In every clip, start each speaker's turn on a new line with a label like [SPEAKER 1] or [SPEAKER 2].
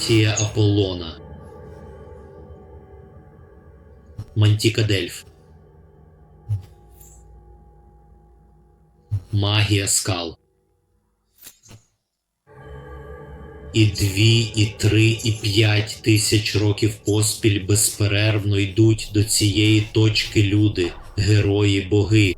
[SPEAKER 1] Мантія Аполлона. Мантіка Дельф. Магія скал. І дві, і три, і п'ять тисяч років поспіль безперервно йдуть до цієї точки люди, герої боги.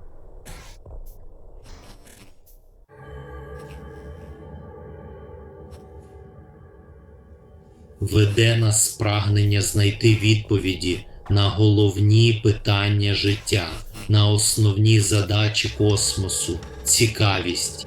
[SPEAKER 1] Веде нас прагнення знайти відповіді на головні питання життя, на основні задачі космосу, цікавість.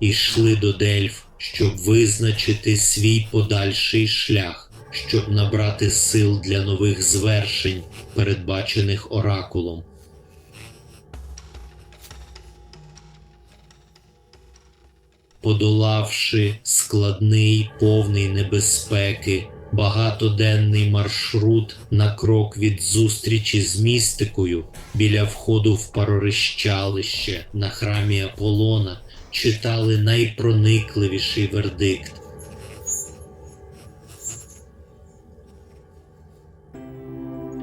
[SPEAKER 1] Ішли до Дельф, щоб визначити свій подальший шлях, щоб набрати сил для нових звершень, передбачених оракулом. Подолавши складний, повний небезпеки, багатоденний маршрут на крок від зустрічі з містикою біля входу в парорищалище на храмі Аполлона, читали найпроникливіший вердикт.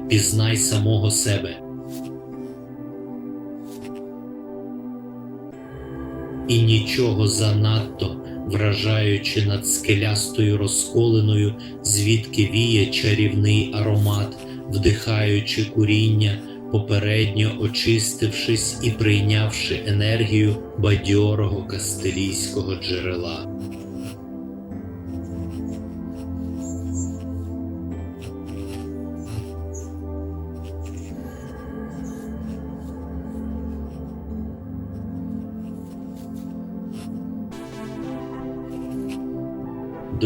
[SPEAKER 1] Пізнай самого себе. І нічого занадто, вражаючи над скелястою розколиною, звідки віє чарівний аромат, вдихаючи куріння, попередньо очистившись і прийнявши енергію бадьорого кастилійського джерела.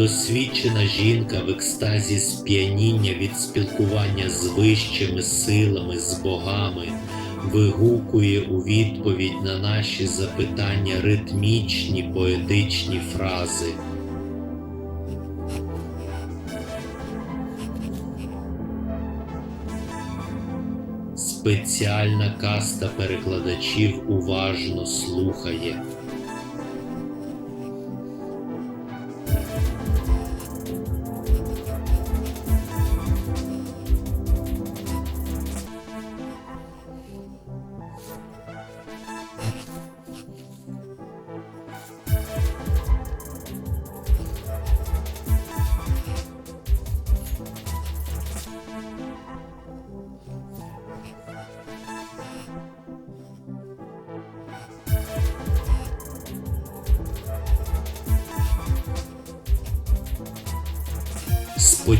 [SPEAKER 1] Досвідчена жінка в екстазі сп'яніння від спілкування з вищими силами, з богами, вигукує у відповідь на наші запитання ритмічні поетичні фрази. Спеціальна каста перекладачів уважно слухає.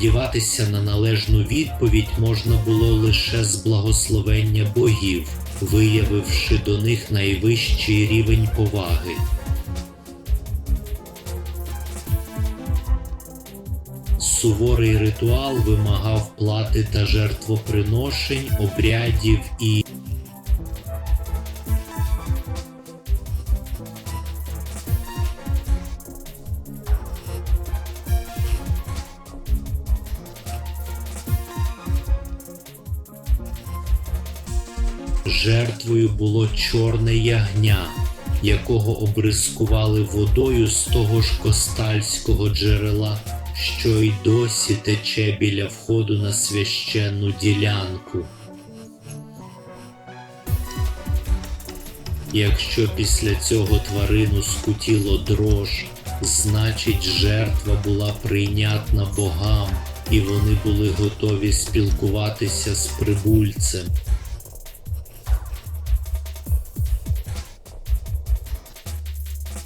[SPEAKER 1] Сподіватися на належну відповідь можна було лише з благословення богів, виявивши до них найвищий рівень поваги. Суворий ритуал вимагав плати та жертвоприношень, обрядів і Жертвою було чорне ягня, якого обрискували водою з того ж костальського джерела, що й досі тече біля входу на священну ділянку. Якщо після цього тварину скутіло дрож, значить жертва була прийнятна богам, і вони були готові спілкуватися з прибульцем.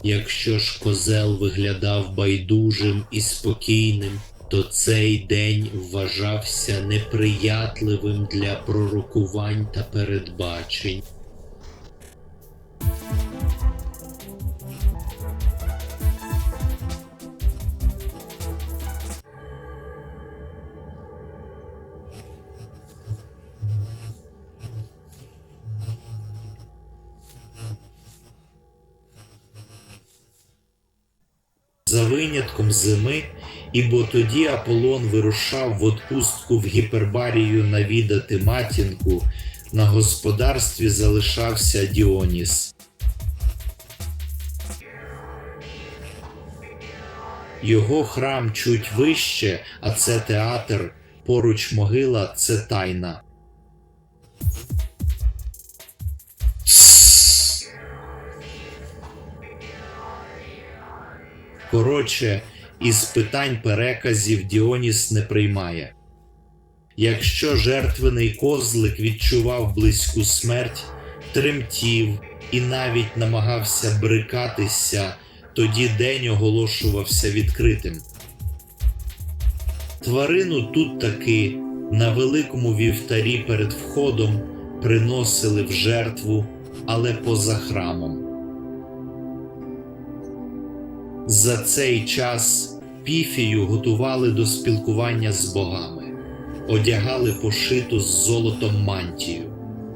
[SPEAKER 1] Якщо ж козел виглядав байдужим і спокійним, то цей день вважався неприятливим для пророкувань та передбачень. винятком зими, ібо тоді Аполлон вирушав в отпустку в гіпербарію навідати матінку, на господарстві залишався Діоніс. Його храм чуть вище, а це театр, поруч могила це тайна. Коротше, із питань переказів Діоніс не приймає. Якщо жертвений козлик відчував близьку смерть, тремтів і навіть намагався брикатися, тоді день оголошувався відкритим. Тварину тут таки на великому вівтарі перед входом приносили в жертву, але поза храмом. За цей час піфію готували до спілкування з богами, одягали пошиту з золотом мантію,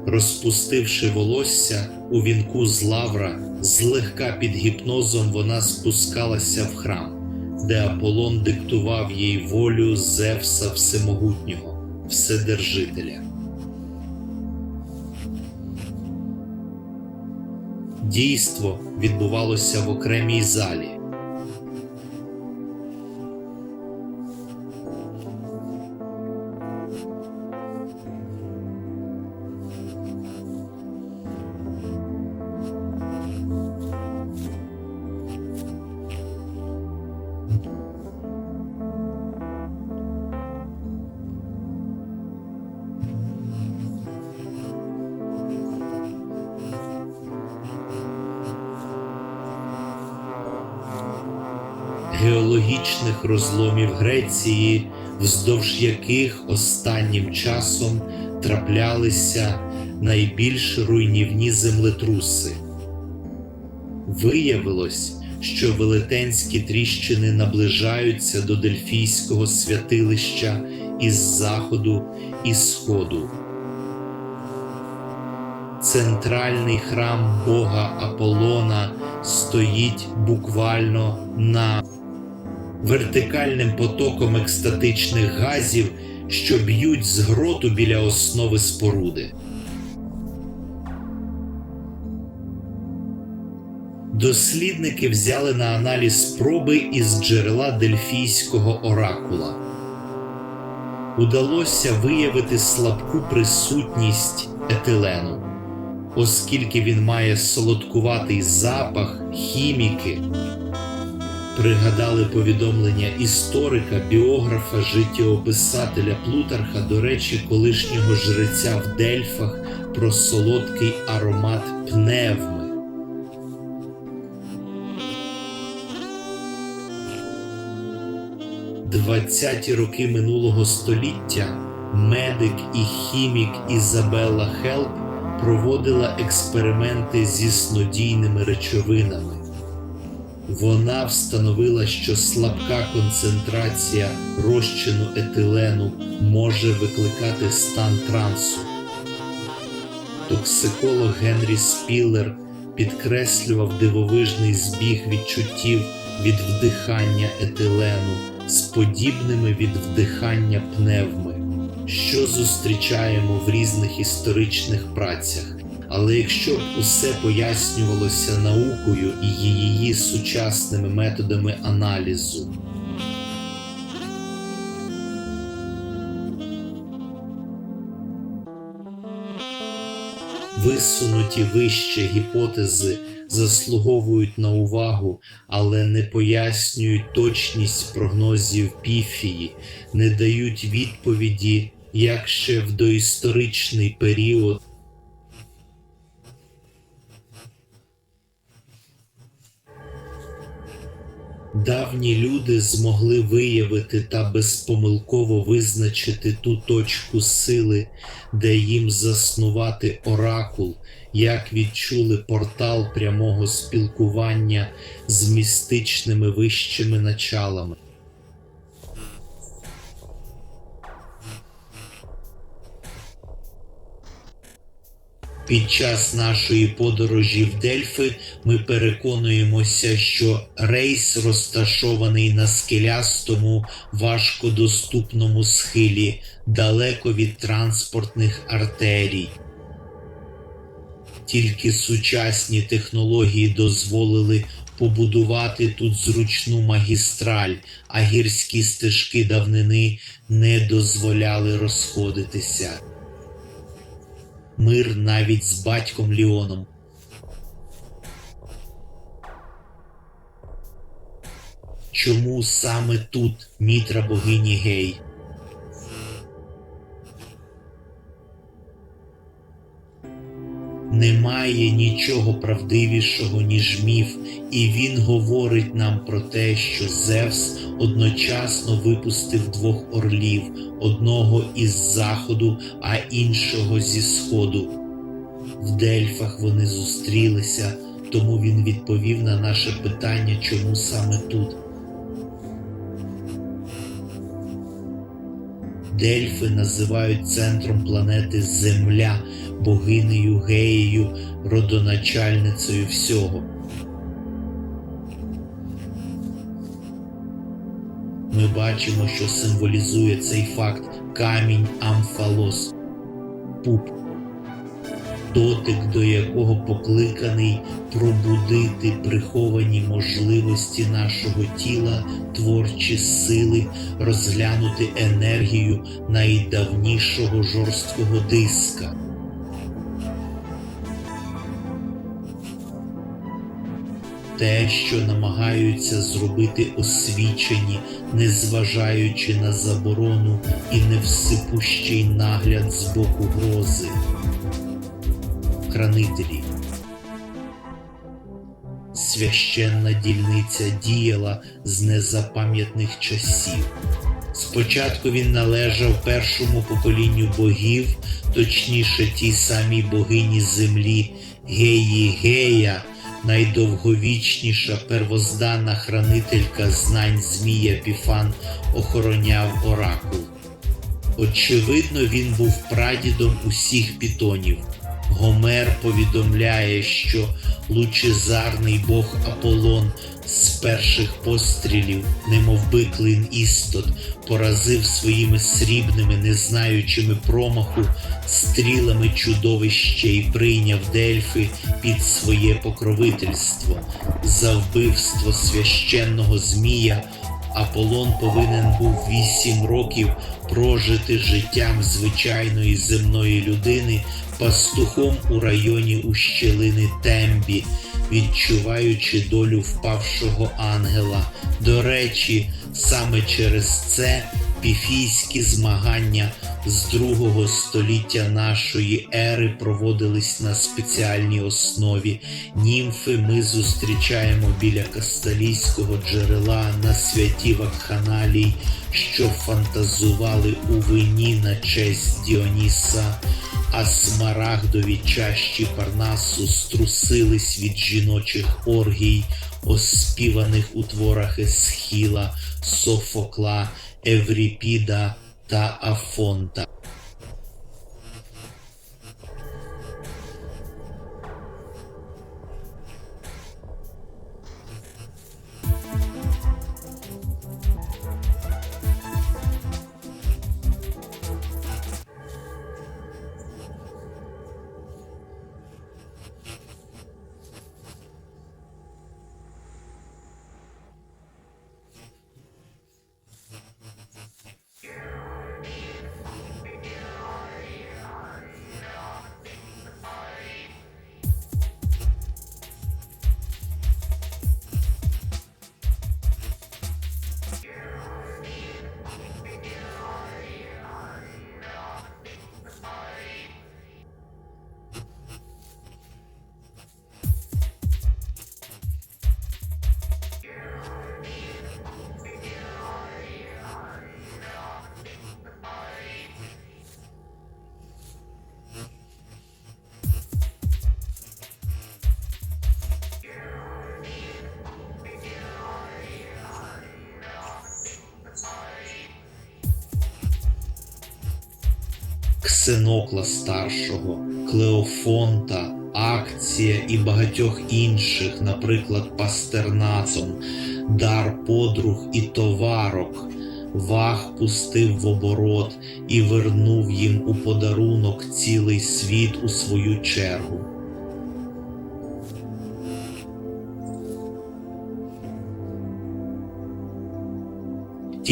[SPEAKER 1] розпустивши волосся у вінку з лавра, злегка під гіпнозом вона спускалася в храм, де Аполлон диктував їй волю Зевса Всемогутнього, Вседержителя. Дійство відбувалося в окремій залі. Греції, вздовж яких останнім часом траплялися найбільш руйнівні землетруси. Виявилось, що велетенські тріщини наближаються до Дельфійського святилища із заходу і сходу. Центральний храм Бога Аполлона стоїть буквально на вертикальним потоком екстатичних газів, що б'ють з гроту біля основи споруди. Дослідники взяли на аналіз спроби із джерела дельфійського оракула. Удалося виявити слабку присутність етилену, оскільки він має солодкуватий запах хіміки. Пригадали повідомлення історика, біографа, життєописателя Плутарха, до речі, колишнього жреця в Дельфах про солодкий аромат пневми. Двадцяті роки минулого століття медик і хімік Ізабелла Хелп проводила експерименти зі снодійними речовинами. Вона встановила, що слабка концентрація розчину етилену може викликати стан трансу. Токсиколог Генрі Спілер підкреслював дивовижний збіг відчуттів від вдихання етилену з подібними від вдихання пневми, що зустрічаємо в різних історичних працях. Але якщо б усе пояснювалося наукою і її сучасними методами аналізу, висунуті вище гіпотези заслуговують на увагу, але не пояснюють точність прогнозів піфії, не дають відповіді, як ще в доісторичний період. Давні люди змогли виявити та безпомилково визначити ту точку сили, де їм заснувати оракул, як відчули портал прямого спілкування з містичними вищими началами. Під час нашої подорожі в Дельфи ми переконуємося, що рейс розташований на скелястому, важкодоступному схилі, далеко від транспортних артерій. Тільки сучасні технології дозволили побудувати тут зручну магістраль, а гірські стежки давнини не дозволяли розходитися. Мир навіть з батьком Ліоном. Чому саме тут мітра богині гей? Немає нічого правдивішого, ніж міф, і він говорить нам про те, що Зевс одночасно випустив двох орлів, одного із заходу, а іншого зі сходу. В Дельфах вони зустрілися, тому він відповів на наше питання, чому саме тут. Дельфи називають центром планети Земля, богинею Геєю, родоначальницею всього. Ми бачимо, що символізує цей факт камінь Амфалос, пуп, дотик до якого покликаний пробудити приховані можливості нашого тіла, творчі сили, розглянути енергію найдавнішого жорсткого диска. Те, що намагаються зробити освічені, незважаючи на заборону і невсипущий нагляд з боку грози. Хранителі. Священна дільниця діяла з незапам'ятних часів. Спочатку він належав першому поколінню богів, точніше тій самій богині землі Геї Гея, найдовговічніша первозданна хранителька знань Змія Піфан охороняв оракул. Очевидно, він був прадідом усіх пітонів. Гомер повідомляє, що лучезарний бог Аполлон з перших пострілів, немовби клин істот, поразив своїми срібними, не знаючими промаху, стрілами чудовище і прийняв Дельфи під своє покровительство. За вбивство священного Змія Аполлон повинен був вісім років прожити життям звичайної земної людини пастухом у районі ущелини Тембі, відчуваючи долю впавшого ангела. До речі, саме через це піфійські змагання з другого століття нашої ери проводились на спеціальній основі. Німфи ми зустрічаємо біля касталійського джерела на святі вакханалій, що фантазували у вині на честь Діоніса а смарагдові чащі Парнасу струсились від жіночих оргій, оспіваних у творах Есхіла, Софокла, Евріпіда та Афонта. Ксенокла старшого, Клеофонта, Акція і багатьох інших, наприклад, Пастернацом, дар подруг і товарок. Ваг пустив в оборот і вернув їм у подарунок цілий світ у свою чергу.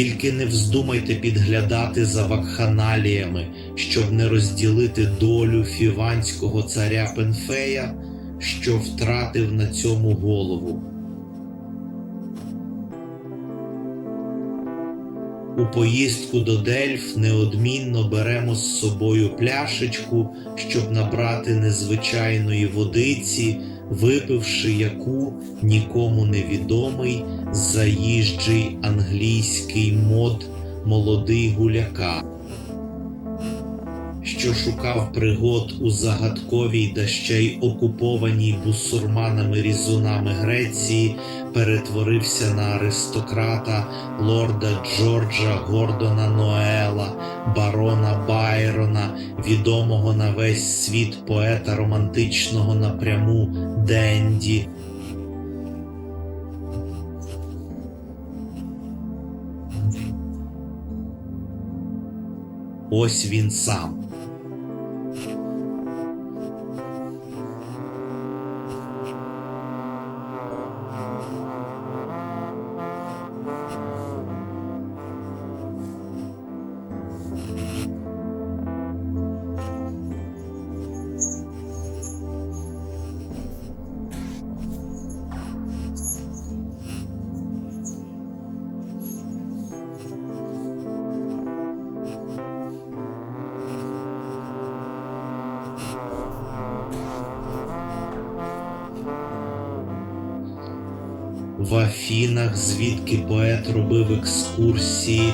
[SPEAKER 1] Тільки не вздумайте підглядати за вакханаліями, щоб не розділити долю фіванського царя Пенфея, що втратив на цьому голову. У поїздку до Дельф неодмінно беремо з собою пляшечку, щоб набрати незвичайної водиці, випивши яку нікому невідомий заїжджий англійський мод молодий гуляка, що шукав пригод у загадковій та ще й окупованій бусурманами різунами Греції, перетворився на аристократа лорда Джорджа Гордона Ноела, барона Байрона, відомого на весь світ поета романтичного напряму Денді. Ось він сам. В Афінах, звідки поет робив екскурсії,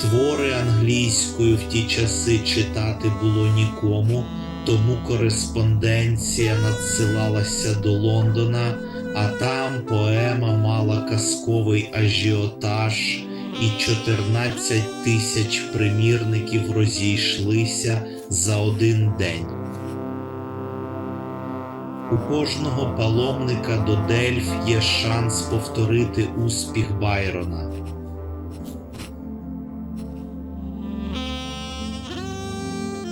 [SPEAKER 1] твори англійською в ті часи читати було нікому, тому кореспонденція надсилалася до Лондона, а там поема мала казковий ажіотаж, і 14 тисяч примірників розійшлися за один день. Кожного паломника до Дельф є шанс повторити успіх Байрона.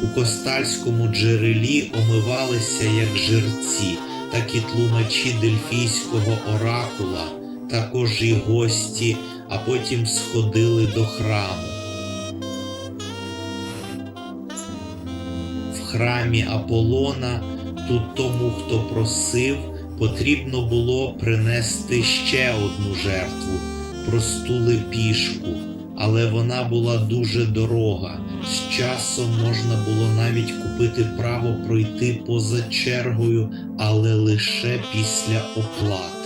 [SPEAKER 1] У костальському джерелі омивалися як жерці, так і тлумачі дельфійського оракула, також і гості, а потім сходили до храму. В храмі Аполлона Тут тому, хто просив, потрібно було принести ще одну жертву просту лепішку, але вона була дуже дорога. З часом можна було навіть купити право пройти поза чергою, але лише після оплати.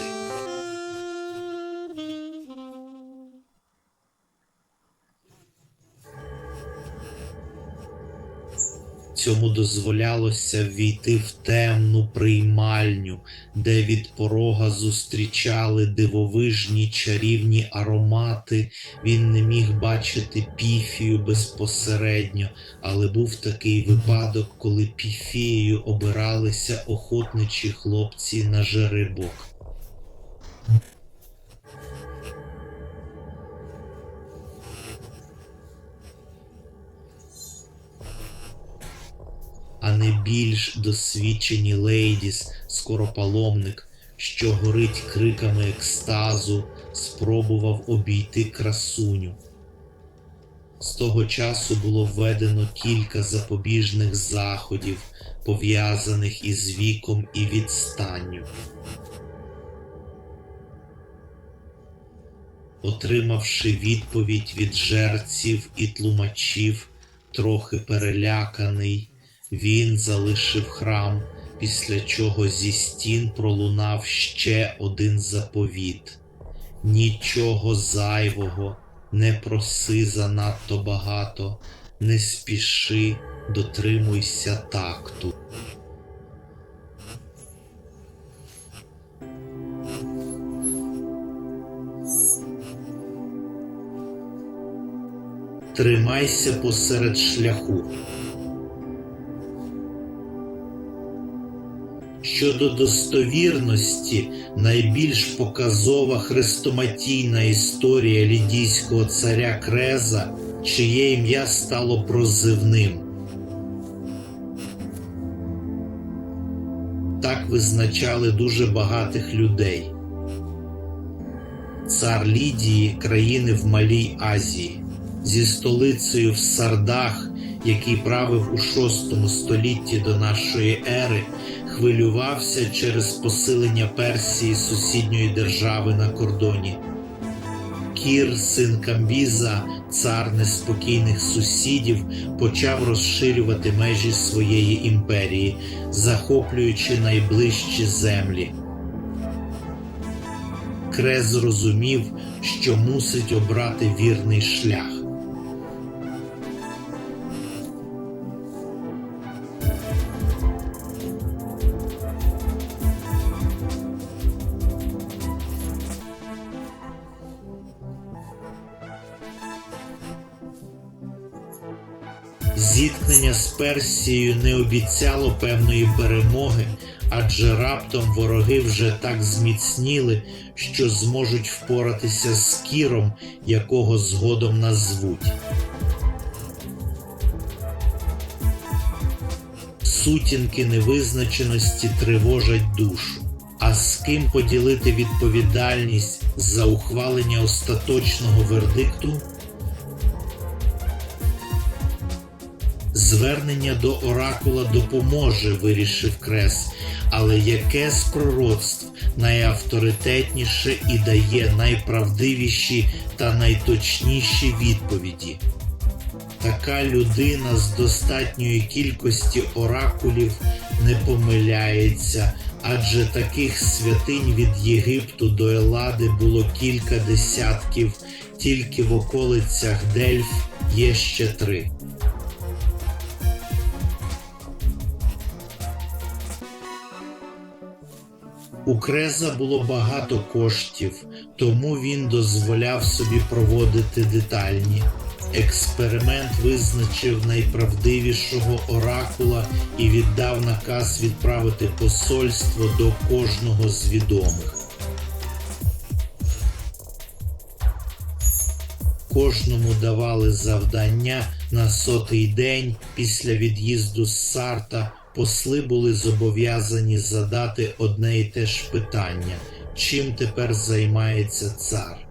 [SPEAKER 1] Цьому дозволялося ввійти в темну приймальню, де від порога зустрічали дивовижні чарівні аромати. Він не міг бачити піфію безпосередньо, але був такий випадок, коли піфією обиралися охотничі хлопці на жеребок. Не більш досвідчені лейдіс, скоропаломник, що горить криками екстазу, спробував обійти красуню. З того часу було введено кілька запобіжних заходів, пов'язаних із віком і відстанню. Отримавши відповідь від жерців і тлумачів, трохи переляканий, він залишив храм, після чого зі стін пролунав ще один заповіт. Нічого зайвого, не проси занадто багато, не спіши, дотримуйся такту. Тримайся посеред шляху. Щодо достовірності, найбільш показова хрестоматійна історія лідійського царя Креза, чиє ім'я стало прозивним. Так визначали дуже багатих людей. цар Лідії, країни в Малій Азії, зі столицею в Сардах, який правив у VI столітті до нашої ери, хвилювався через посилення Персії сусідньої держави на кордоні. Кір, син Камбіза, цар неспокійних сусідів, почав розширювати межі своєї імперії, захоплюючи найближчі землі. Крез зрозумів, що мусить обрати вірний шлях. Персією не обіцяло певної перемоги, адже раптом вороги вже так зміцніли, що зможуть впоратися з Кіром, якого згодом назвуть. Сутінки невизначеності тривожать душу. А з ким поділити відповідальність за ухвалення остаточного вердикту? Звернення до оракула допоможе, вирішив Крес, але яке з пророцтв найавторитетніше і дає найправдивіші та найточніші відповіді? Така людина з достатньої кількості оракулів не помиляється, адже таких святинь від Єгипту до Елади було кілька десятків, тільки в околицях Дельф є ще три. У Креза було багато коштів, тому він дозволяв собі проводити детальні. Експеримент визначив найправдивішого оракула і віддав наказ відправити посольство до кожного з відомих. Кожному давали завдання на сотий день після від'їзду з Сарта. Посли були зобов'язані задати одне й те ж питання: чим тепер займається цар?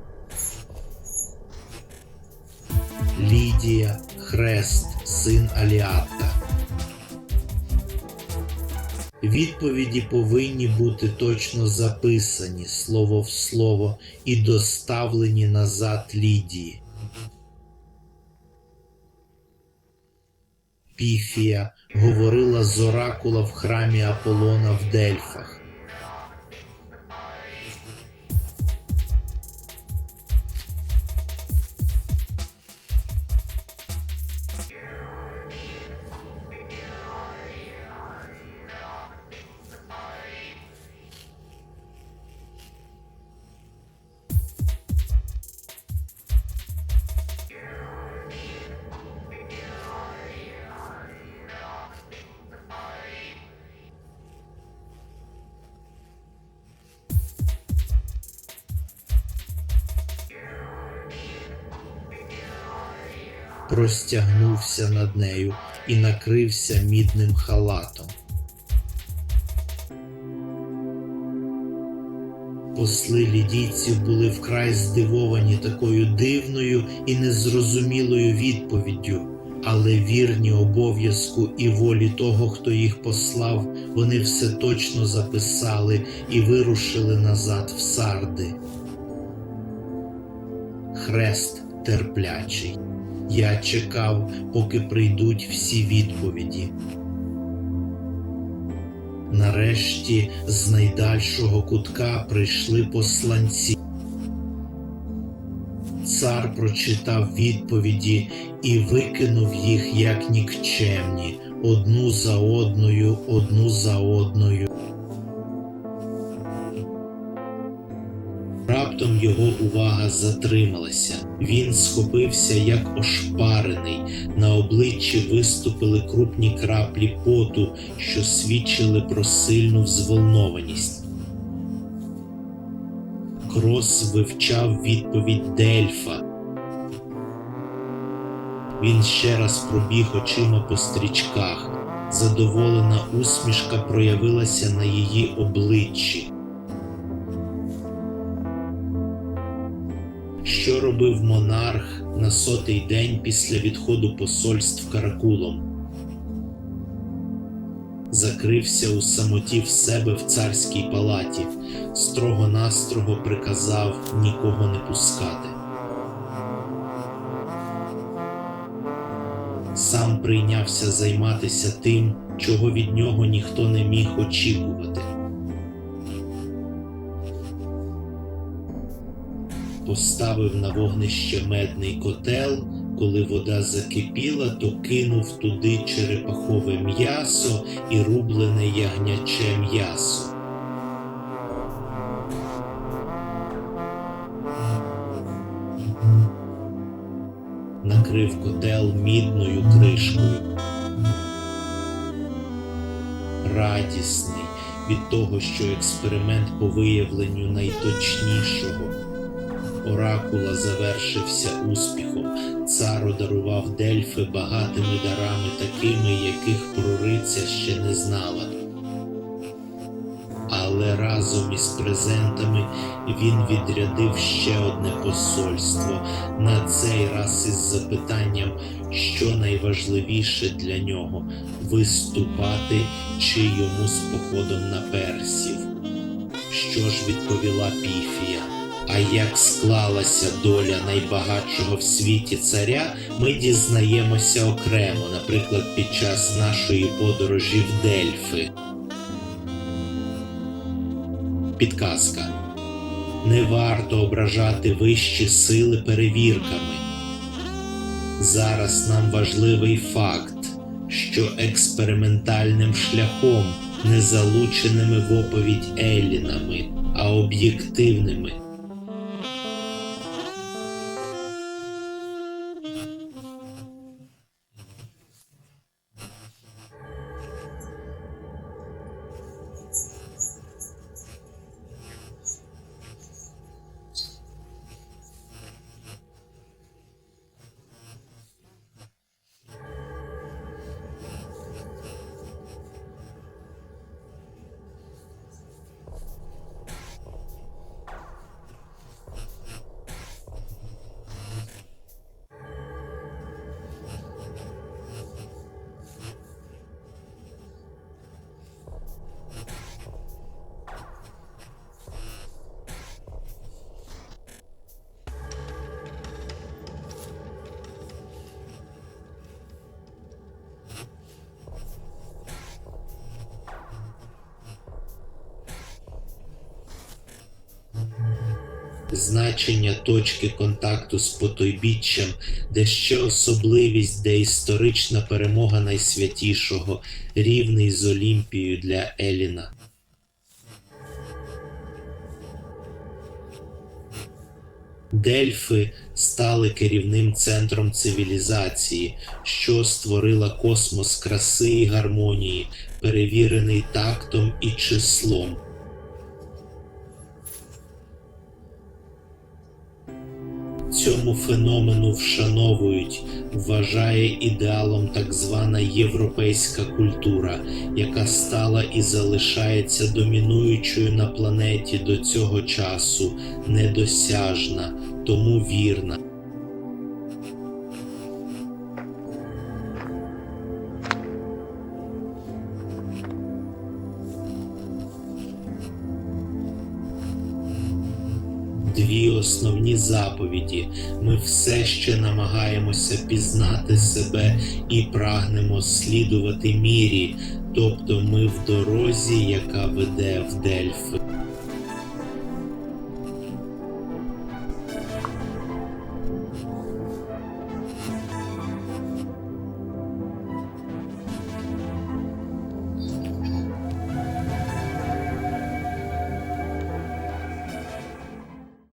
[SPEAKER 1] Лідія, Хрест, син Аліата. Відповіді повинні бути точно записані слово в слово і доставлені назад Лідії. Піфія говорила з оракула в храмі Аполлона в Дельфах. Простягнувся над нею і накрився мідним халатом. Посли лідійців були вкрай здивовані такою дивною і незрозумілою відповіддю, але вірні обов'язку і волі того, хто їх послав, вони все точно записали і вирушили назад в сарди. Хрест терплячий. Я чекав, поки прийдуть всі відповіді. Нарешті з найдальшого кутка прийшли посланці. Цар прочитав відповіді і викинув їх як нікчемні, одну за одною, одну за одною. Його увага затрималася. Він схопився як ошпарений. На обличчі виступили крупні краплі поту, що свідчили про сильну взволнованість. Крос вивчав відповідь Дельфа. Він ще раз пробіг очима по стрічках. Задоволена усмішка проявилася на її обличчі. Що робив монарх на сотий день після відходу посольств Каракулом? Закрився у самоті в себе в царській палаті, строго-настрого приказав нікого не пускати. Сам прийнявся займатися тим, чого від нього ніхто не міг очікувати. Поставив на вогнище медний котел, коли вода закипіла, то кинув туди черепахове м'ясо і рублене ягняче м'ясо. Накрив котел мідною кришкою. Радісний від того, що експеримент по виявленню найточнішого оракула завершився успіхом. Цар одарував Дельфи багатими дарами, такими, яких прориця ще не знала. Але разом із презентами він відрядив ще одне посольство, на цей раз із запитанням, що найважливіше для нього виступати чи йому з походом на персів. Що ж відповіла Піфія? А як склалася доля найбагатшого в світі царя, ми дізнаємося окремо, наприклад, під час нашої подорожі в Дельфи. Підказка. Не варто ображати вищі сили перевірками. Зараз нам важливий факт, що експериментальним шляхом, не залученими в оповідь Еллінами, а об'єктивними. Значення точки контакту з потойбіччям, де ще особливість, де історична перемога найсвятішого, рівний з Олімпією для Еліна. Дельфи стали керівним центром цивілізації, що створила космос краси і гармонії, перевірений тактом і числом. Феномену вшановують, вважає ідеалом так звана європейська культура, яка стала і залишається домінуючою на планеті до цього часу, недосяжна, тому вірна. Основні заповіді. Ми все ще намагаємося пізнати себе і прагнемо слідувати мірі, тобто ми в дорозі, яка веде в Дельфи.